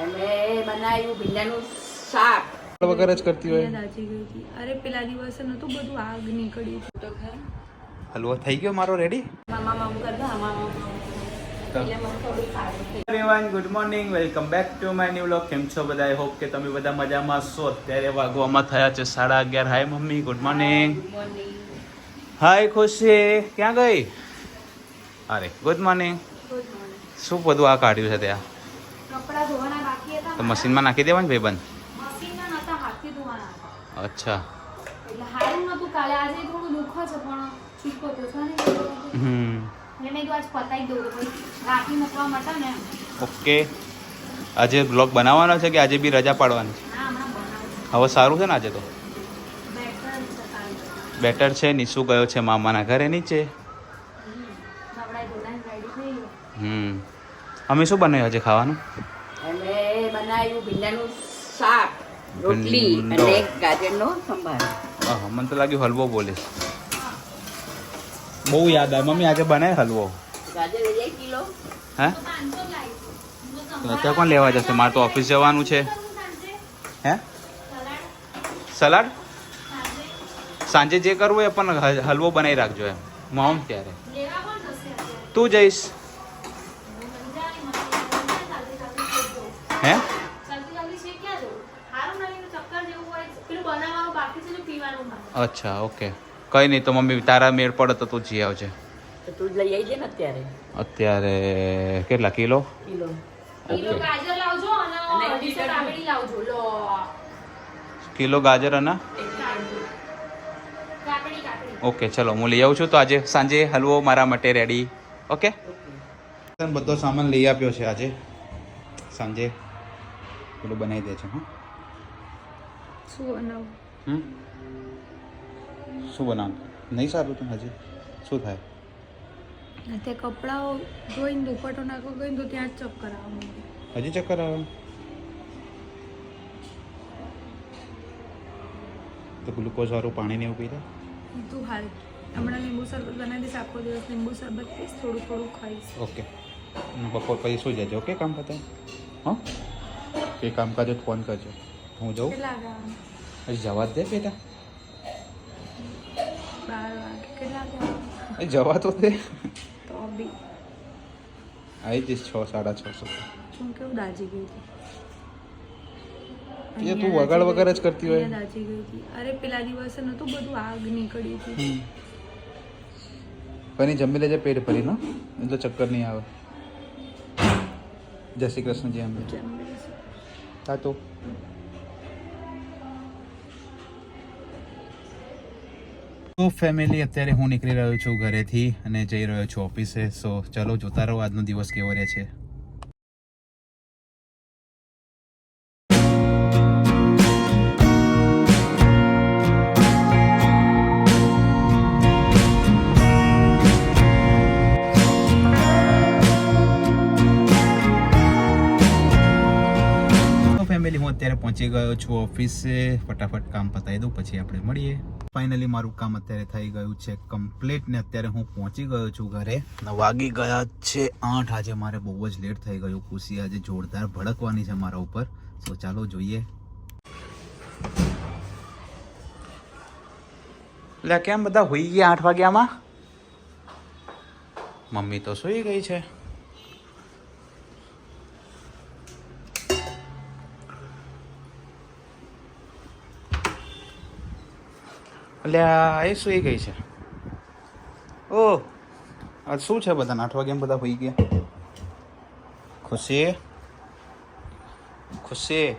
અમે બનાવ્યું ભીંડાનું શાક. વગર જ કરતી હોય. દાજી ગઈ હતી. અરે પેલા દિવસે નતું બધું આગ નીકળી તો ખરા. હલવો થઈ ગયો મારો રેડી મામા મામ મામા સારું થઈ everyone good morning welcome back to my new vlog કેમ છો બધા? હોપ કે તમે બધા મજામાં છો. અત્યારે વાગવામાં થયા છે સાડા અગિયાર. Hi mummy. Good morning morning hi Khushi. ક્યાં ગઈ? અરે ગુડ મોર્નિંગ શું બધું આ કાઢ્યું છે ત્યાં? કપડાં ધોવાના તો મશીનમાં નાખી દેવાનું ધોવાના. હતા અચ્છા ઓકે. આજે બ્લોગ બનાવવાનો છે કે આજે બી રજા પાડવાની છે? હવે સારું છે ને આજે તો? બેટર છે નિશુ ગયો છે મામાના ઘરે નીચે? હમ. અમે શું બનાવ્યું આજે ખાવાનું? બનાવ્યું ભીંડાનું શાક રોટલી અને ગાજરનો સંભાર. હા મને તો લાગ્યું હલવો બોલીશ બહુ યાદ આવે. મમ્મી આજે બનાય હલવો. ગાજર કિલો. હે? અત્યારે કોણ લેવા જશે? મારે તો ઓફિસ જવાનું છે. હે? સલાડ? સાંજે જે કરવું એ પણ હલવો બનાવી રાખજો એમ. ત્યારે પણ જશે અત્યારે તું જઈશ. અચ્છા ઓકે. કઈ નહીં તો મમ્મી તારા મેળ પડે તો તું જી આવજે. તું જ લઈ આવજે ને અત્યારે? અત્યારે કેટલા કિલો? કિલો. Kilo okay. ગાજર લાવજો અને અને અઢીસો લાવજો. લો. કિલો ગાજર અને? કાકડી કાકડી. ઓકે ચલો હું લઈ આવું છું. તો આજે સાંજે હલવો મારા માટે રેડી ઓકે? બધો સામાન લઈ આપ્યો છે આજે. સાંજે પેલું બનાવી દે છે હા. શું બનાવું? શું બનાવ? નહીં સારું તું હજી? શું થાય? તે કપડાઓ ધોઈને દુપટ્ટો નાખો ગઈને તો ત્યાં જ ચક્કર આવવાનું હજી ચક્કર આવે? તો ગ્લુકોઝ વાળું પાણી ને એવું પીધા તું હાલ. હમણાં લીંબુ શરબત બનાવી દઈશ આખો દિવસ લીંબુ શરબત પીશ થોડું થોડું ખાઈશ. ઓકે. બપોર પછી શું જજો? ઓકે કામ પતાય હા? એ કામ કરજો તો ફોન કરજો. હું જાઉં? જવા દે બેટા. એ જવા તો દે. આવી જઈશ છ સાડા છ સુધી. કેવું દાજી ગઈ હતી? એ તું વગાડ વગર જ કરતી હોય. દાજી ગઈ હતી. અરે પેલા દિવસે નતું બધું આગ નીકળી હતી. એ જમી લેજે પેટ ભરી નો એટલે ચક્કર નહીં આવે. જય શ્રી કૃષ્ણ જી અમે જમી હા તો તો ફેમિલી અત્યારે હું નીકળી રહ્યો છું ઘરેથી અને જઈ રહ્યો છું ઓફિસે સો ચલો, જોતા રહો, આજનો દિવસ કેવો રહે છે. પહોંચી ગયો છું ઓફિસે. ફટાફટ કામ પતાવી દઉં, પછી આપણે મળીએ. ફાઇનલી મારું કામ અત્યારે થઈ ગયું છે કમ્પ્લીટ ને અત્યારે હું પહોંચી ગયો છું ઘરે. વાગી ગયા છે આઠ. આજે મારે બહુ જ લેટ થઈ ગયું. ખુશી આજે જોરદાર ભડકવાની છે મારા ઉપર. તો ચાલો જોઈએ. એટલે કેમ બધા હોઈ ગયા આઠ વાગ્યામાં? મમ્મી તો સૂઈ ગઈ છે. એટલે એ સુઈ ગઈ છે. ઓ, આ શું છે બધા આઠ વાગે બધા હોઈ ગયા. ખુશી? ખુશી?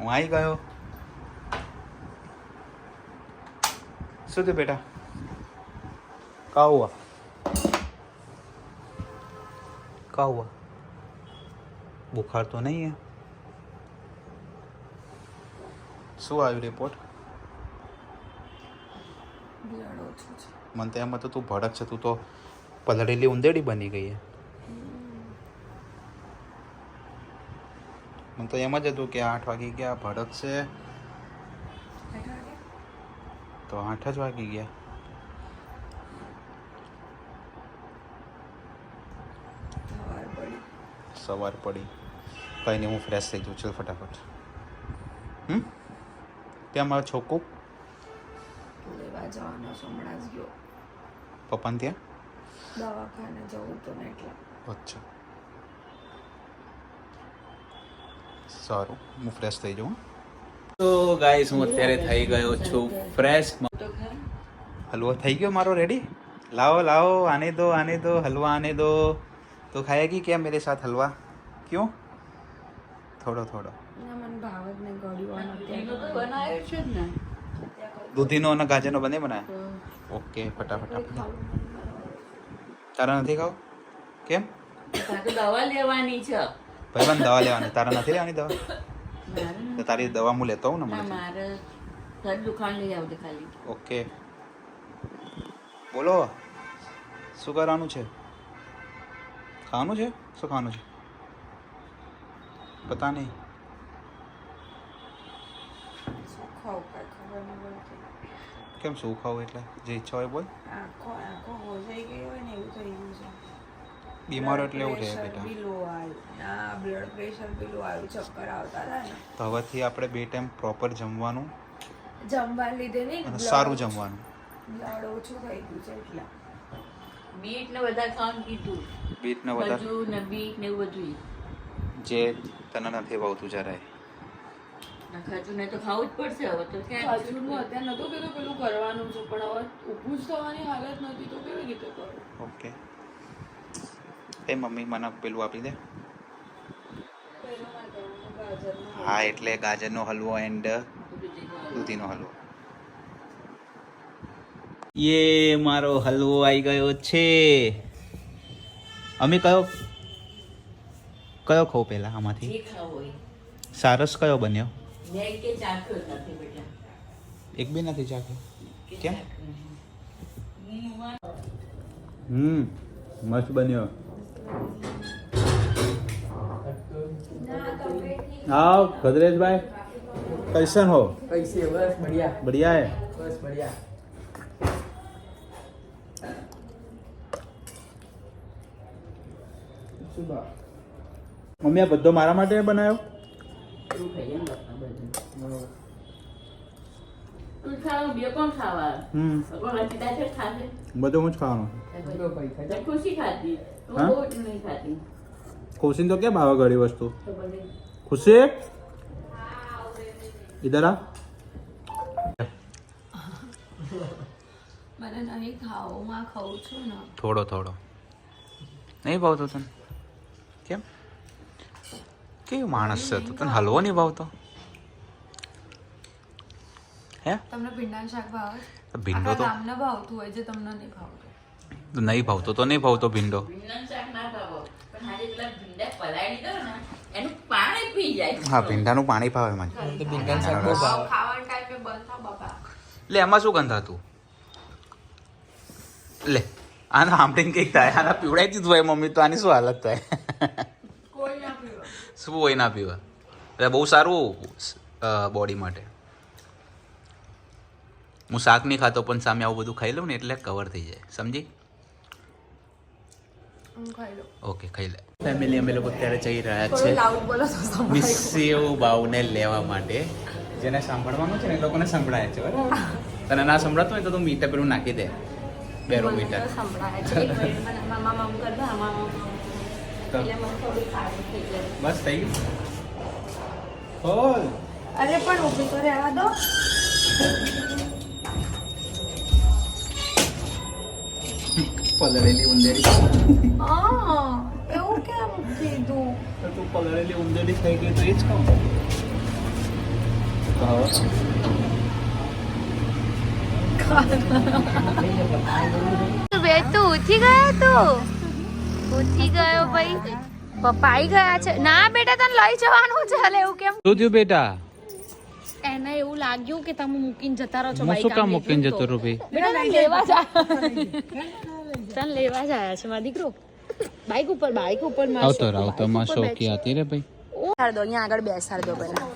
હું આવી ગયો? શું થયું બેટા? કા કાવવા બુખાર તો નહીં है શું આવ્યું રિપોર્ટ બ્લડ ઓછું છે મને તો એમ હતું તું ભડક છે તું તો પલળેલી ઉંદેડી બની ગઈ મને તો એમ જ હતું કે આઠ વાગી ગયા ભડક છે. તો આઠ જ વાગી ગયા. સવાર પડી. સવાર પડી. કંઈ નહીં હું ફ્રેશ થઈ જાઉં. ચાલ ફટાફટ. હમ? ત્યાં મારો છોકરો? દવા જવાનો છો હમણાં જ ગયો. પપ્પાને ત્યાં? દવાખાને જવું તો ને એટલા. અચ્છા. સારું હું ફ્રેશ થઈ જાઉં તો ગાઈસ હું અત્યારે થઈ ગયો છું ફ્રેશ હલવો થઈ ગયો મારો રેડી લાવો લાવો આને દો આને દો હલવા આને દો. તો ખાયેગી क्या मेरे साथ હલવા? ક્યો? થોડો થોડો. મને ભાવ જ નહીં ગળ્યો બનાવ્યો છે ને. દૂધીનો અને ગાજરનો બંને બનાવ્યા ઓકે ફટાફટ તારા નથી ખાવ? કેમ? દવા લેવાની છે. પણ દવા લેવાની. તારા નથી લેવાની દવા? તો તારી દવા હું લેતો હોઉં ને મને મારે ઘર દુકાન લઈ આવજે ખાલી. ઓકે. બોલો શું કરવાનું છે? ખાવાનું છે? શું ખાવાનું છે? પતા નહીં. શું ખાવું કાંઈ ખબર નહીં. કેમ શું ખાવું એટલે? જે ઈચ્છા હોય બોલ. આખો આખો હોજાઈ ગયો હોય ને એવું થઈ ગયું છે. બીમાર એટલે એવું રહે બેટા. ના બ્લડ પ્રેશર બી આવ્યું ચક્કર આવતા હતા ને. તો હવેથી આપણે બે ટાઈમ પ્રોપર જમવાનું જમવા લીધે નહીં સારું જમવાનું. બ્લડ ઓછું થઈ ગયું છે એટલે. બીટ ને બધા ખાવાનું કીધું. બીટને બધા ખજૂર ને બીટ ને એવું બધું જે તને નથી ભાવતું જરાય. ના તો ખાવું જ પડશે હવે તો ક્યાં અત્યારે નતું કીધું પેલું કરવાનું છે પણ હવે ઊભું જ થવાની હાલત નથી તો કેવી રીતે કરું? ઓકે. એ મમ્મી મને પેલું આપી દે. હા એટલે ગાજરનો હલવો એન્ડ દૂધીનો હલવો. યે મારો હલવો આવી ગયો છે. અમે કયો કયો ખાવ પહેલાં આમાંથી? સારસ કયો બન્યો? મેં કે ચાખ્યો જ નથી બેટા એક બી નથી ચાખ્યો કે કેમ? ચાખ્યો નહીં. હમ મસ્ત બન્યો आओ खदरेश भाई कैसन हो कैसे बस बढ़िया बढ़िया है बस बढ़िया सुबह મમ્મી આ બધો મારા માટે બનાવ્યો દુખાય તો કેમ આવે ઘણી વસ્તુ? ખુશી? ઇધર આ મને છું થોડો થોડો. નહીં ભાવતો તને? કેવો માણસ છે તો? તને હલવો નહીં ભાવતો? હે? તમને ભીંડાનું શાક ભાવે? ભીંડો તો તમને ભાવતું હોય જે તમને નહીં ભાવતું. નહીં ભાવતો તો નહીં ભાવતો ભીંડો? હા ભીંડાનું પાણી ભાવે મને. ભીંડા એટલે એમાં શું ગંધ હતું? લે આના આમટીને કંઈક થાય આના પીવડાવી દીધું હોય મમ્મી તો આની શું હાલત થાય? શું હોય ના પીવા એટલે બહુ સારું બોડી માટે. હું શાક નહીં ખાતો પણ સામે આવું બધું ખાઈ લઉં ને એટલે કવર થઈ જાય. સમજી? હું ખાઈ લઉં. ઓકે ખાઈ લે. ફેમિલી અમે લોકો અત્યારે જઈ રહ્યા છે મિસ્સીઓ બાવને લેવા માટે. જેને સાંભળવાનું છે ને એ લોકોને સંભળાય છે બરાબર? તને ના સંભળાતું હોય તો તું મીટર પેલું નાખી દે. બેરોમીટર. સંભળાય છે. બસ થઈ ગયું અરે પણ ઊભી તો રહેવા દો. પલળેલી ઉંદેરી. હા એવું કેમ કીધું? તો તું પલળેલી ઉંદેરી થઈ ગઈ તો એ જ કહું બે તું ઉઠી ગયા તું? ઉઠી ગયો ભાઈ. પપ્પા આવી ગયા છે. ના બેટા તને લઈ જવાનું છે. હાલે એવું કેમ? શું થયું બેટા? એને એવું લાગ્યું કે તમે મૂકીને જતા રહો છો બાઈક શું કામ મૂકીને જતો રહો ભાઈ? બેટા તને લેવા જા. તને લેવા જ છે મારા દીકરો. બાઈક ઉપર બાઈક ઉપર આવતો માં ઉપર હતી રે ભાઈ. બેસાડ દો અહીંયા આગળ બેસાડ દો પહેલા.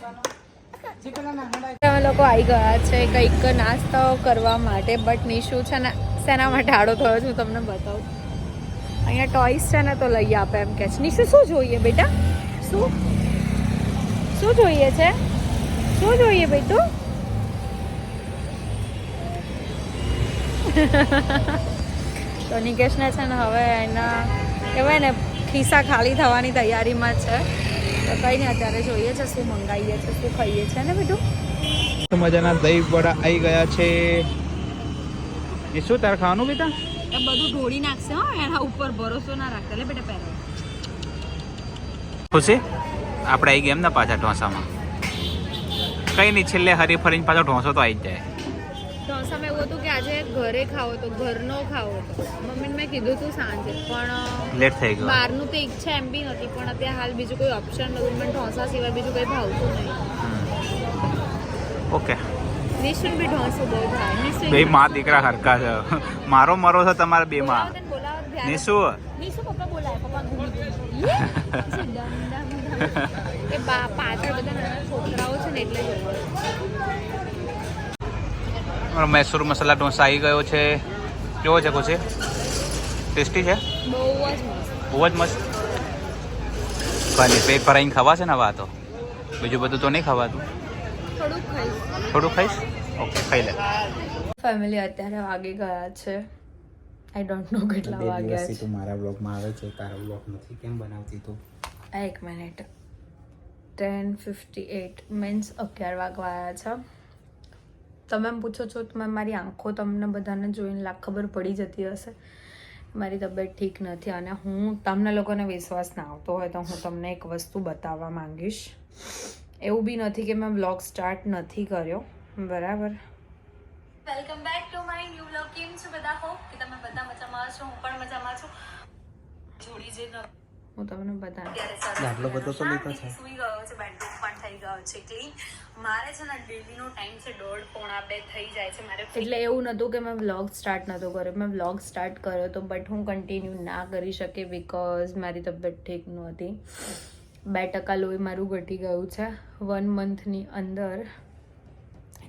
અમે લોકો આવી ગયા છે કંઈક નાસ્તો કરવા માટે બટ નિશુ છે ને શેના માટે આડો થયો છું તમને બતાવું. અહીંયા ટોયસ છે ને તો લઈ આપે એમ કે છે. નિશુ, શું જોઈએ બેટા? શું? શું જોઈએ છે? શું જોઈએ ભાઈ તું નિકેશને છે ને હવે એના કહેવાય ને, ખિસ્સા ખાલી થવાની તૈયારીમાં છે. તો કંઈ નહીં અત્યારે જોઈએ છે શું મંગાવીએ છે, શું ખાઈએ છે, ને બેટું? મજાના દહીં વડા આવી ગયા છે. એ શું, તારે ખાવાનું બેટા? એ બધું ઢોળી નાખશે હો. એના ઉપર ભરોસો ના રાખતા. લે બેટા પહેરે. ખુશી? આપણે આવી ગયા એમ ને પાછા ઢોસામાં. કઈ નહીં છેલ્લે હરી ફરીને પાછો ઢોસો તો આવી જ જાય. ઢોસામાં એવું હતું કે આજે ઘરે ખાવો તો ઘરનો ખાવો તો. મમ્મીને મેં કીધું હતું સાંજે પણ લેટ થઈ ગયું. બહારનું તો ઈચ્છા એમ બી નથી પણ અત્યારે હાલ બીજું કોઈ ઓપ્શન નહોતું મને ઢોસા સિવાય બીજું કંઈ ભાવતું નહીં. ઓકે બી માં દીકરા હરકા છે. મારો મરો છે તમારા બે માં. નિશુ. નિશુ પપ્પા બોલાય પપ્પા ઘૂમી ઘૂમી યે! નિશુ ડમ ડમ ડમ. એ બા પાછળ બધા નાના છોકરાઓ છે ને એટલે મારો મૈસૂર મસાલા ઢોસા આવી ગયો છે. કેવો છે ખુશી? ટેસ્ટી છે? બહુ જ મસ્ત. ભલે જ મસ્ત. ખાલી પેટ ભરાઈને ખવાશે ને હવે આ તો બીજું બધું તો નહીં ખવાતું. થોડું ખાઈશ? ઓકે ખાઈ લે. ફેમિલી અત્યારે વાગી ગયા છે. આઈ ડોન્ટ નો કેટલા વાગ્યા છે. તું મારા બ્લોગમાં આવે છે તારા બ્લોગ નથી કેમ બનાવતી તું? આ એક minute ten fifty eight means અગિયાર વાગવા આવ્યા છે. તમે એમ પૂછો છો તમે મારી આંખો તમને બધાને જોઈને લાખ ખબર પડી જતી હશે? મારી તબિયત ઠીક નથી અને હું તમને લોકોને વિશ્વાસ ના આવતો હોય તો હું તમને એક વસ્તુ બતાવવા માંગીશ. એવું બી નથી કે મેં બ્લોગ સ્ટાર્ટ નથી કર્યો. બરાબર. Welcome back to my new vlog કેમ છો બધા હોપ કે તમે બધા મજામાં છો? હું પણ મજામાં છું. જોડી જે હું તમને બધા આટલો બધો તો લીધો છે. સુઈ ગયો છે બેડરૂમ પણ થઈ ગયો છે ક્લીન મારે છે ને ડેલીનો ટાઈમ છે દોઢ પોણા બે થઈ જાય છે મારે એટલે એવું નહોતું કે મેં વ્લોગ સ્ટાર્ટ નહોતો કર્યો. મેં વ્લોગ સ્ટાર્ટ કર્યો તો બટ હું કન્ટિન્યુ ના કરી શકી બિકોઝ મારી તબિયત ઠીક નહોતી. બે ટકા લોહી મારું ઘટી ગયું છે. વન મંથની અંદર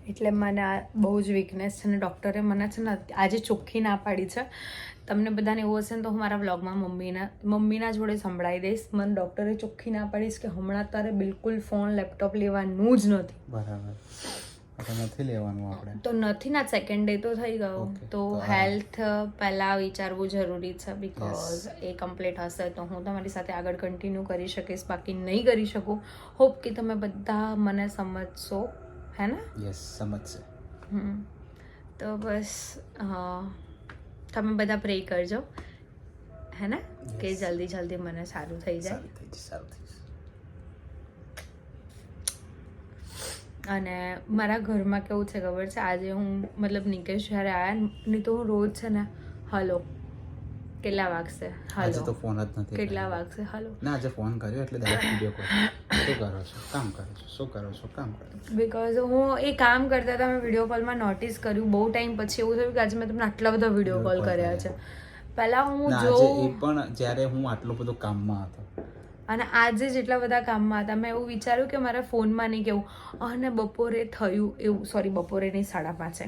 એટલે મને આ બહુ જ વીકનેસ છે અને ડૉક્ટરે મને છે ને આજે ચોખ્ખી ના પાડી છે. તમને બધાને એવું હશે ને તો હું મારા વ્લોગમાં મમ્મીના મમ્મીના જોડે સંભળાવી દઈશ. મને ડૉક્ટરે ચોખ્ખી ના પાડીશ કે હમણાં તારે બિલકુલ ફોન લેપટોપ લેવાનું જ નથી. બરાબર. નથી લેવાનું આપણે. તો નથી ના સેકન્ડ ડે તો થઈ ગયો. તો તો હેલ્થ પહેલાં વિચારવું જરૂરી છે બિકોઝ એ કમ્પ્લીટ હશે તો હું તમારી સાથે આગળ કન્ટિન્યુ કરી શકીશ. બાકી નહીં કરી શકું. હોપ કે તમે બધા મને સમજશો. હે ને યસ સમજશે. તો બસ તમે બધા પ્રે કરજો. હે ને કે જલ્દી જલ્દી મને સારું થઈ જાય. થઈ જશે સારું થઈ જશે અને મારા ઘરમાં કેવું છે ખબર છે? આજે હું મતલબ નિકેશ જ્યારે આવ્યા નહીં તો હું રોજ છે ને હલો કેટલા વાગશે? આજે તો ફોન જ નથી કેટલા વાગશે? હાલો. ના આજે ફોન કર્યો એટલે ડાયરેક્ટ વિડિયો કોલ શું કરો છો? કામ કરો છો? શું કરો છો? કામ કરો બીકોઝ હું એ કામ કરતા હતા મેં વીડિયો કોલમાં નોટિસ કર્યું બહુ ટાઈમ પછી એવું થયું કે આજે મેં તમને આટલા બધા વીડિયો કોલ કર્યા છે. પહેલા હું જો એ પણ જ્યારે હું આટલો બધો કામમાં હતો. અને આજે જેટલા બધા કામમાં હતા મેં એવું વિચાર્યું કે મારા ફોનમાં નહીં કેવું. અને બપોરે થયું એવું. સોરી બપોરે નહીં સાડા પાંચે.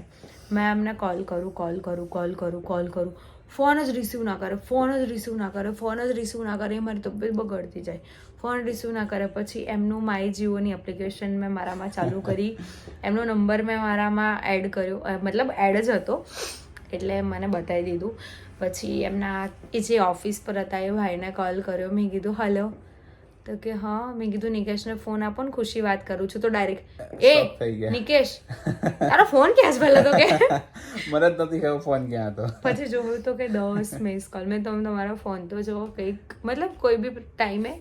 મેં એમને કોલ કરું કોલ કરું કોલ કરું કોલ કરું. ફોન જ રિસીવ ના કરે, ફોન જ રિસીવ ના કરે, ફોન જ રિસીવ ના કરે, એ મારી તબિયત બગડતી જાય. ફોન રિસીવ ના કરે, પછી એમનું માય જીઓની એપ્લિકેશન મેં મારામાં ચાલુ કરી. એમનો નંબર મેં મારામાં એડ કર્યો મતલબ એડ જ હતો, એટલે મને બતાવી દીધું. પછી એમના એ જે ઓફિસ પર હતા, એ ભાઈને કોલ કર્યો. મેં કીધું હલો તો કે હા મેં કીધું નિકેશને ફોન આપો ને ખુશી વાત કરું છું. તો ડાયરેક્ટ એ. નિકેશ તારો ફોન ક્યાં છે ભલે તો કે? મને જ નથી ખબર ફોન ક્યાં હતો. પછી જોયું તો કે દસ મિસ કોલ મેં તમે તમારો ફોન તો જુઓ કંઈક મતલબ કોઈ બી ટાઈમે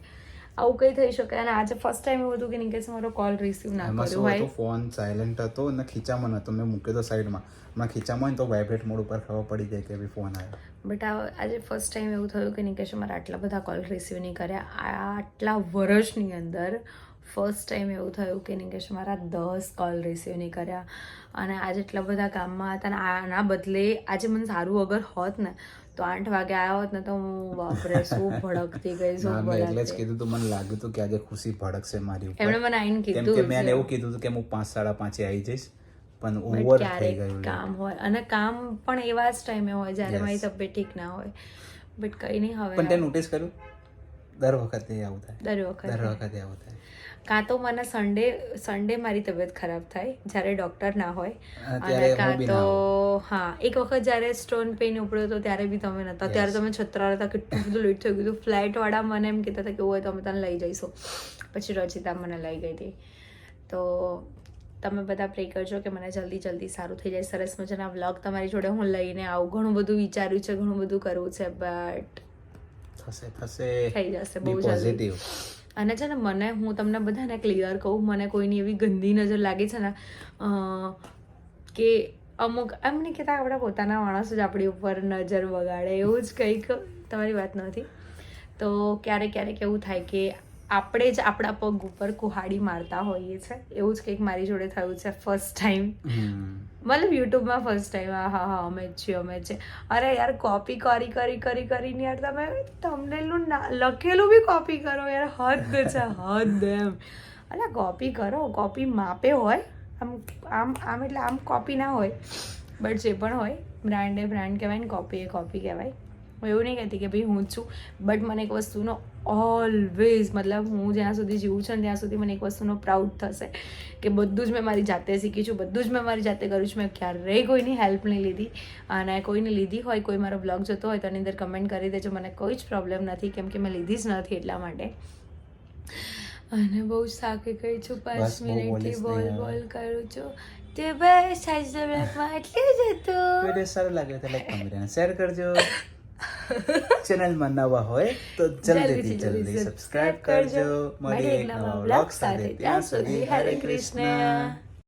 આવું કંઈ થઈ શકે. અને આજે ફર્સ્ટ ટાઈમ એવું હતું કે નિકેશ મારો કોલ રિસીવ ના કર્યો ભાઈ ફોન સાયલેન્ટ હતો અને ખીચામાં નતો મેં મૂક્યો તો સાઈડમાં હમણાં ખીચામાં તો વાઇબ્રેટ મોડ ઉપર ખબર પડી જાય કે ભાઈ ફોન આવ્યો. બટ આજે ફર્સ્ટ ટાઈમ એવું થયું કે નિકેશે મારા આટલા બધા કોલ રિસીવ નહીં કર્યા. આટલા વર્ષની અંદર ફર્સ્ટ ટાઈમ એવું થયું કે નિકેશ મારા દસ કોલ રિસીવ નહીં કર્યા. અને આજે એટલા બધા કામમાં હતા અને આના બદલે આજે મને સારું અગર હોત ને તો આઠ વાગે આવ્યો હોત ને તો હું બાપરે શું ભડકતી ગઈ શું મેં એટલે જ કીધું તું મને લાગ્યું હતું કે આજે ખુશી ભડકશે મારી એમણે ઉપર મને આવીને કેમ કે કીધું મેં એવું કીધું હતું કે હું પાંચ સાડા પાંચે આવી જઈશ પણ ઓવર થઈ ગયું કામ હોય. અને કામ પણ એવા જ ટાઈમે હોય જ્યારે મારી તબિયત ઠીક ના હોય. બટ કંઈ નહીં હવે પણ તે નોટિસ કર્યું? દર વખતે આવું થાય. દર વખતે. દર વખતે આવું થાય. કાં તો મને સન્ડે સન્ડે મારી તબિયત ખરાબ થાય જ્યારે ડૉક્ટર ના હોય. અને કાં તો હા એક વખત જ્યારે સ્ટોન પેઇન ઉપડ્યો હતો ત્યારે બી તમે નહોતા ત્યારે તમે છત્રા હતા કેટલું બધું લેટ થઈ ગયું હતું. ફ્લાઇટવાળા મને એમ કહેતા હતા કે હોય તો અમે તને લઈ જઈશું. પછી રચિતા મને લઈ ગઈ હતી. તો તમે બધા પ્રે કરજો કે મને જલ્દી જલ્દી સારું થઈ જાય. સરસ મજાના વ્લોગ તમારી જોડે હું લઈને આવું. ઘણું બધું વિચાર્યું છે ઘણું બધું કરવું છે બટ થશે થશે. થઈ જશે બહુ જલ્દી. અને છે ને મને, હું તમને બધાને ક્લિયર કહું, મને કોઈની એવી ગંદી નજર લાગે છે ને કે અમુક, એમ નહીં કહેતા આપણા પોતાના માણસો જ આપણી ઉપર નજર બગાડે એવું જ કંઈક, તમારી વાત નથી. તો ક્યારેક ક્યારેક એવું થાય કે આપણે જ આપણા પગ ઉપર કુહાડી મારતા હોઈએ છે. એવું જ કંઈક મારી જોડે થયું છે ફર્સ્ટ ટાઈમ મતલબ યુટ્યુબમાં ફર્સ્ટ ટાઈમ હા હા હા અમે જ છીએ અમે છે અરે યાર કોપી કરી કરી કરી કરીને યાર તમે થંબનેલનું ના લખેલું બી કોપી કરો યાર હદ છે હદ એમ. અલા કોપી કરો કોપી માપે હોય આમ આમ આમ એટલે આમ કોપી ના હોય બટ જે પણ હોય બ્રાન્ડ એ બ્રાન્ડ કહેવાય ને કોપી એ કોપી કહેવાય. હું એવું નહીં કહેતી કે ભાઈ હું છું. બટ મને એક વસ્તુનો ઓલવેઝ મતલબ હું જ્યાં સુધી જીવું છું ને ત્યાં સુધી મને એક વસ્તુનો પ્રાઉડ થશે કે બધું જ મેં મારી જાતે શીખી છું બધું જ મેં મારી જાતે કર્યું છું. મેં ક્યારેય કોઈની હેલ્પ નહીં લીધી અને કોઈને લીધી હોય કોઈ મારો બ્લોગ જોતો હોય તો એની અંદર કમેન્ટ કરી દેજો. મને કોઈ જ પ્રોબ્લેમ નથી કેમ કે મેં લીધી જ નથી એટલા માટે. અને બહુ જ થાકી ગઈ છું. પાંચ મિનિટથી બોલ બોલ કરું છું. તે બસ આજના બ્લોગમાં એટલું જ હતું. વીડિયો સારો લાગ્યો તો લાઈક કમેન્ટ શેર કરજો. ચેનલમાં નવા હોય તો જલ્દીથી જલ્દી જલ્દી સબસ્ક્રાઇબ કરજો. કરજો. મળીએ એક નવા વ્લોગ સાથે. ત્યાં સુધી હરે કૃષ્ણ.